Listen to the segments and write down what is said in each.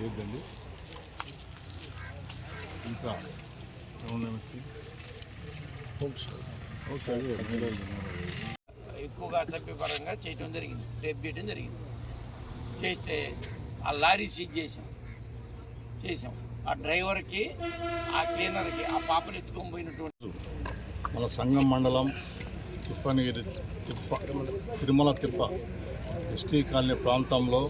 చేయొద్దండి ఇంకా? ఎక్కువగా సభ్యపరంగా చేయటం జరిగింది. రేపు చేయడం జరిగింది. చేస్తే ఆ లారీ సీజ్ చేసాం చేసాం ఆ డ్రైవర్కి ఆ క్లీనర్కి ఆ పాపను ఎత్తుకొని పోయినటువంటి మన సంఘం మండలం తిప్పనగిరి తిప్ప తిరుమల తిప్ప ఎస్టీ కాలనీ ప్రాంతంలో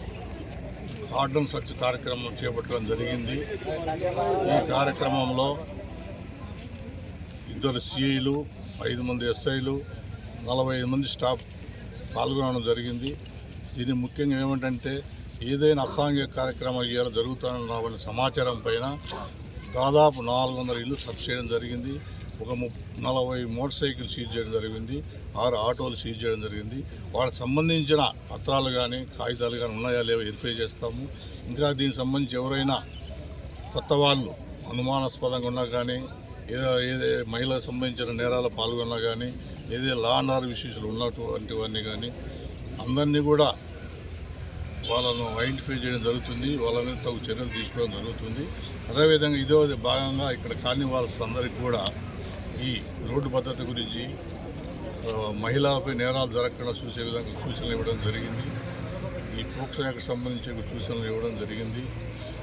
కార్డన్ సర్చ్ కార్యక్రమం చేపట్టడం జరిగింది. ఈ కార్యక్రమంలో ఇద్దరు సిఐలు ఐదు మంది ఎస్ఐలు నలభై ఐదు మంది స్టాఫ్ పాల్గొనడం జరిగింది. దీని ముఖ్యంగా ఏమిటంటే ఏదైనా అసాంఘిక కార్యక్రమం ఇవాళ జరుగుతున్న సమాచారం పైన దాదాపు నాలుగు వందల ఇల్లు సర్చ్ చేయడం జరిగింది. ఒక ము నలభై మోటార్ సైకిల్ సీజ్ చేయడం జరిగింది. ఆరు ఆటోలు సీజ్ చేయడం జరిగింది. వాళ్ళకి సంబంధించిన పత్రాలు కానీ కాగితాలు కానీ ఉన్నాయా లేవో వెరిఫై చేస్తాము. ఇంకా దీనికి సంబంధించి ఎవరైనా కొత్త వాళ్ళు అనుమానాస్పదంగా ఉన్నా కానీ ఏదో ఏదే మహిళలకు సంబంధించిన నేరాలు పాల్గొన్నా కానీ ఏదే లా అండ్ ఆర్డర్ విషయాలు ఉన్నటువంటివన్నీ కానీ అందరినీ కూడా వాళ్ళను ఐడెంటిఫై చేయడం జరుగుతుంది వాళ్ళ మీద తగు చర్యలు తీసుకోవడం జరుగుతుంది. అదేవిధంగా ఇదో భాగంగా ఇక్కడ కార్నివాల్స్ అందరికీ కూడా ఈ రోడ్డు భద్రత గురించి మహిళలపై నేరాలు జరగకుండా చూసే విధంగా సూచనలు ఇవ్వడం జరిగింది. ఈ పోక్సో యాక్ట్ సంబంధించిన సూచనలు ఇవ్వడం జరిగింది.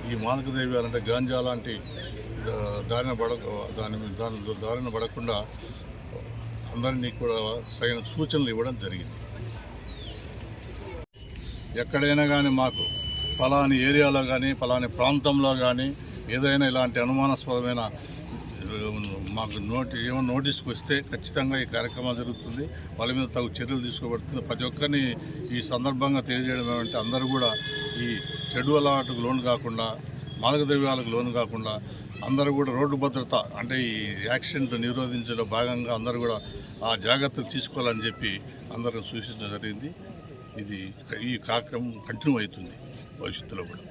ఈ మాదక ద్రవ్యాలు అంటే గాంజా లాంటి దారిన పడ దాని దాని దారిన పడకుండా అందరినీ కూడా సరైన సూచనలు ఇవ్వడం జరిగింది. ఎక్కడైనా కానీ మాకు ఫలాని ఏరియాలో కానీ ఫలాని ప్రాంతంలో కానీ ఏదైనా ఇలాంటి అనుమానాస్పదమైన మాకు నోటి ఏమైనా నోటీస్కి వస్తే ఖచ్చితంగా ఈ కార్యక్రమం జరుగుతుంది. వాళ్ళ మీద తగు చర్యలు తీసుకోబడుతుంది. ప్రతి ఒక్కరిని ఈ సందర్భంగా తెలియజేయడం ఏమంటే అందరూ కూడా ఈ చెడు అలవాటుకు లోను కాకుండా మాదక ద్రవ్యాలకు లోను కాకుండా అందరూ కూడా రోడ్డు భద్రత అంటే ఈ యాక్సిడెంట్లు నిరోధించడంలో భాగంగా అందరూ కూడా ఆ జాగ్రత్తలు తీసుకోవాలని చెప్పి అందరూ సూచించడం జరిగింది. ఇది ఈ కార్యక్రమం కంటిన్యూ అవుతుంది భవిష్యత్తులో కూడా.